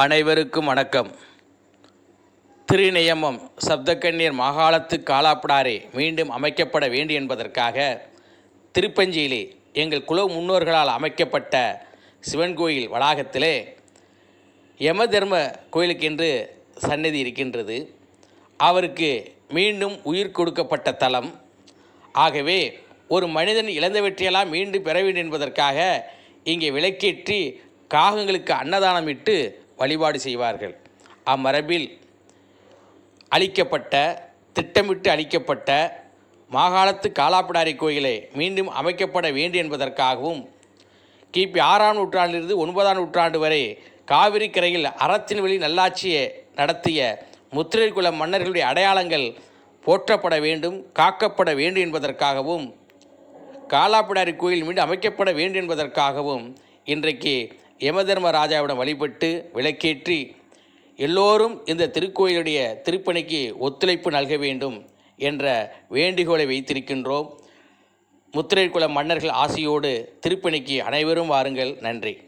அனைவருக்கும் வணக்கம். திருநியமம் சப்தக்கண்ணீர் மாகாளத்து காலாப்படாரே மீண்டும் அமைக்கப்பட வேண்டும் என்பதற்காக திருப்பஞ்சியிலே எங்கள் குல முன்னோர்களால் அமைக்கப்பட்ட சிவன் கோயில் வளாகத்திலே யம தர்ம கோயிலுக்கென்று சன்னதி இருக்கின்றது. அவருக்கு மீண்டும் உயிர் கொடுக்கப்பட்ட தலம். ஆகவே ஒரு மனிதன் இழந்தவற்றையெல்லாம் மீண்டும் பெற வேண்டும் என்பதற்காக இங்கே விளக்கேற்றி காகங்களுக்கு அன்னதானம் இட்டு வழிபாடு செய்வார்கள். அம்மரபில் அளிக்கப்பட்ட திட்டமிட்டு அளிக்கப்பட்ட மாகாணத்து காலாப்பிடாரி கோயிலை மீண்டும் அமைக்கப்பட வேண்டும் என்பதற்காகவும் கிபி ஆறாம் நூற்றாண்டிலிருந்து ஒன்பதாம் நூற்றாண்டு வரை காவிரி கரையில் அறத்தின் வழி நல்லாட்சியை நடத்திய முத்திரை குல மன்னர்களுடைய அடையாளங்கள் போற்றப்பட வேண்டும் காக்கப்பட வேண்டும் என்பதற்காகவும் காலாப்பிடாரி கோயில் மீண்டும் அமைக்கப்பட வேண்டும் என்பதற்காகவும் இன்றைக்கு யமதர்ம ராஜாவிடம் வழிபட்டு விளக்கேற்றி எல்லோரும் இந்த திருக்கோயிலுடைய திருப்பணிக்கு ஒத்துழைப்பு நல்க வேண்டும் என்ற வேண்டுகோளை வைத்திருக்கின்றோம். முத்திரை குல மன்னர்கள் ஆசியோடு திருப்பணிக்கு அனைவரும் வாருங்கள். நன்றி.